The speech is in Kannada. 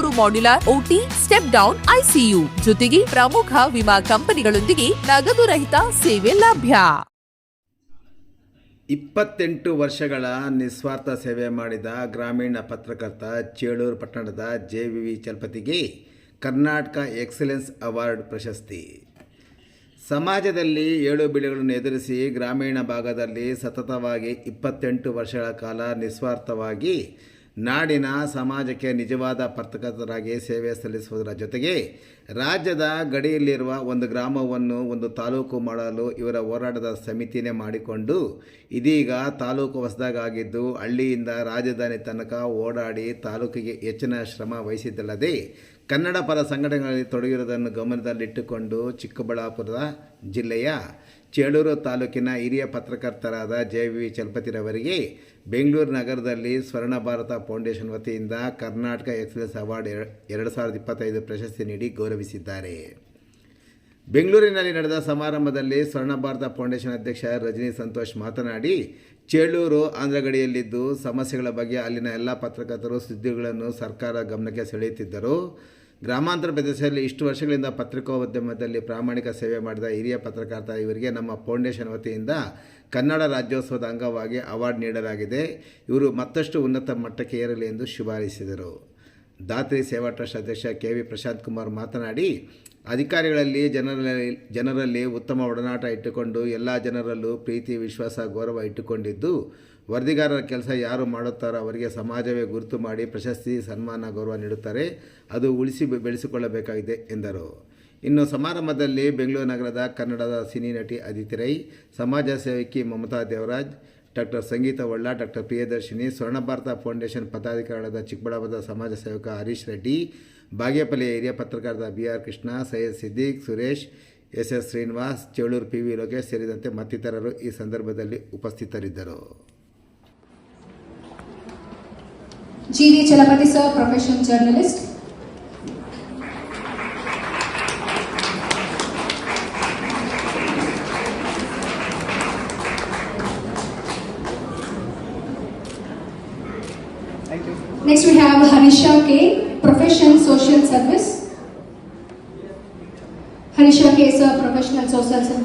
ಮೂರು modular OT, step down, ICU ಜೊತೆಗೆ ಪ್ರಮುಖ ವಿಮಾ ಕಂಪನಿಗಳೊಂದಿಗೆ ನಗದು ರಹಿತ ಸೇವೆ ಲಭ್ಯ. ಇಪ್ಪತ್ತೆಂಟು ವರ್ಷಗಳ ನಿಸ್ವಾರ್ಥ ಸೇವೆ ಮಾಡಿದ ಗ್ರಾಮೀಣ ಪತ್ರಕರ್ತ ಚೇಳೂರು ಪಟ್ಟಣದ ಜೆ ವಿ ಚಲಪತಿಗೆ ಕರ್ನಾಟಕ ಎಕ್ಸಲೆನ್ಸ್ ಅವಾರ್ಡ್ ಪ್ರಶಸ್ತಿ. ಸಮಾಜದಲ್ಲಿ ಏಳು ಬೀಳುಗಳನ್ನು ಎದುರಿಸಿ ಗ್ರಾಮೀಣ ಭಾಗದಲ್ಲಿ ಸತತವಾಗಿ ಇಪ್ಪತ್ತೆಂಟು ವರ್ಷಗಳ ಕಾಲ ನಿಸ್ವಾರ್ಥವಾಗಿ ನಾಡಿನ ಸಮಾಜಕ್ಕೆ ನಿಜವಾದ ಪತ್ರಕರ್ತರಾಗಿ ಸೇವೆ ಸಲ್ಲಿಸುವುದರ ಜೊತೆಗೆ ರಾಜ್ಯದ ಗಡಿಯಲ್ಲಿರುವ ಒಂದು ಗ್ರಾಮವನ್ನು ಒಂದು ತಾಲೂಕು ಮಾಡಲು ಇವರ ಹೋರಾಟದ ಸಮಿತಿನೇ ಮಾಡಿಕೊಂಡು ಇದೀಗ ತಾಲೂಕು ಹೊಸದಾಗಿದ್ದು ಹಳ್ಳಿಯಿಂದ ರಾಜಧಾನಿ ತನಕ ಓಡಾಡಿ ತಾಲೂಕಿಗೆ ಹೆಚ್ಚಿನ ಶ್ರಮ ವಹಿಸಿದ್ದಲ್ಲದೆ ಕನ್ನಡ ಪರ ಸಂಘಟನೆಗಳಲ್ಲಿ ತೊಡಗಿರುವುದನ್ನು ಗಮನದಲ್ಲಿಟ್ಟುಕೊಂಡು ಚಿಕ್ಕಬಳ್ಳಾಪುರ ಜಿಲ್ಲೆಯ ಚೇಳೂರು ತಾಲೂಕಿನ ಹಿರಿಯ ಪತ್ರಕರ್ತರಾದ ಜೆ ವಿ ಚಲಪತಿರವರಿಗೆ ಬೆಂಗಳೂರು ನಗರದಲ್ಲಿ ಸ್ವರ್ಣ ಭಾರತ ಫೌಂಡೇಶನ್ ವತಿಯಿಂದ ಕರ್ನಾಟಕ ಎಕ್ಸ್ಪ್ರೆಸ್ ಅವಾರ್ಡ್ ಎರ- ಎರಡು ಸಾವಿರದ ಇಪ್ಪತ್ತೈದು ಪ್ರಶಸ್ತಿ ನೀಡಿ ಗೌರವಿಸಿದ್ದಾರೆ. ಬೆಂಗಳೂರಿನಲ್ಲಿ ನಡೆದ ಸಮಾರಂಭದಲ್ಲಿ ಸ್ವರ್ಣ ಭಾರತ ಫೌಂಡೇಶನ್ ಅಧ್ಯಕ್ಷ ರಜನಿ ಸಂತೋಷ್ ಮಾತನಾಡಿ, ಚೇಳೂರು, ಆಂಧ್ರಗಡಿಯಲ್ಲಿದ್ದು ಸಮಸ್ಯೆಗಳ ಬಗ್ಗೆ ಅಲ್ಲಿನ ಎಲ್ಲ ಪತ್ರಕರ್ತರು ಸುದ್ದಿಗಳನ್ನು ಸರ್ಕಾರ ಗಮನಕ್ಕೆ ಸೆಳೆಯುತ್ತಿದ್ದರು. ಗ್ರಾಮಾಂತರ ಪ್ರದೇಶದಲ್ಲಿ ಇಷ್ಟು ವರ್ಷಗಳಿಂದ ಪತ್ರಿಕೋದ್ಯಮದಲ್ಲಿ ಪ್ರಾಮಾಣಿಕ ಸೇವೆ ಮಾಡಿದ ಹಿರಿಯ ಪತ್ರಕರ್ತ ಇವರಿಗೆ ನಮ್ಮ ಫೌಂಡೇಶನ್ ವತಿಯಿಂದ ಕನ್ನಡ ರಾಜ್ಯೋತ್ಸವದ ಅಂಗವಾಗಿ ಅವಾರ್ಡ್ ನೀಡಲಾಗಿದೆ. ಇವರು ಮತ್ತಷ್ಟು ಉನ್ನತ ಮಟ್ಟಕ್ಕೆ ಏರಲಿ ಎಂದು ಶುಭಾರಿಸಿದರು ದಾತ್ರಿ ಸೇವಾ ಟ್ರಸ್ಟ್ ಅಧ್ಯಕ್ಷ ಕೆ ವಿ ಪ್ರಶಾಂತ್ ಕುಮಾರ್ ಮಾತನಾಡಿ ಅಧಿಕಾರಿಗಳಲ್ಲಿ ಜನರಲ್ಲಿ ಜನರಲ್ಲಿ ಉತ್ತಮ ಒಡನಾಟ ಇಟ್ಟುಕೊಂಡು ಎಲ್ಲ ಜನರಲ್ಲೂ ಪ್ರೀತಿ, ವಿಶ್ವಾಸ, ಗೌರವ ಇಟ್ಟುಕೊಂಡಿದ್ದು, ವರದಿಗಾರರ ಕೆಲಸ ಯಾರು ಮಾಡುತ್ತಾರೋ ಅವರಿಗೆ ಸಮಾಜವೇ ಗುರುತು ಮಾಡಿ ಪ್ರಶಸ್ತಿ, ಸನ್ಮಾನ, ಗೌರವ ನೀಡುತ್ತಾರೆ. ಅದು ಉಳಿಸಿ ಬೆಳೆಸಿಕೊಳ್ಳಬೇಕಾಗಿದೆ ಎಂದರು. ಇನ್ನು ಸಮಾರಂಭದಲ್ಲಿ ಬೆಂಗಳೂರು ನಗರದ ಕನ್ನಡದ ಸಿನಿ ನಟಿ ಅದಿತಿ ರೈ ಸಮಾಜ ಸೇವಕಿ ಮಮತಾ ದೇವರಾಜ್ ಡಾಕ್ಟರ್ ಸಂಗೀತ ಒಳ್ಳ ಡಾಕ್ಟರ್ ಪ್ರಿಯದರ್ಶಿನಿ ಸ್ವರ್ಣ ಭಾರತ ಫೌಂಡೇಶನ್ ಪದಾಧಿಕಾರಿಗಳಾದ ಚಿಕ್ಕಬಳ್ಳಾಪುರದ ಸಮಾಜ ಸೇವಕ ಹರೀಶ್ ರೆಡ್ಡಿ, ಬಾಗೇಪಲ್ಲಿ ಹಿರಿಯ ಪತ್ರಕರ್ತ B R Krishna, Syed Siddique, Suresh S S Srinivas, Chelur P V Lokesh ಸೇರಿದಂತೆ ಮತ್ತಿತರರು ಈ ಸಂದರ್ಭದಲ್ಲಿ ಉಪಸ್ಥಿತರಿದ್ದರು G V Chalapathi sir, profession journalist. Next we have Harisha K, profession social service. Harisha K sir, professional social service.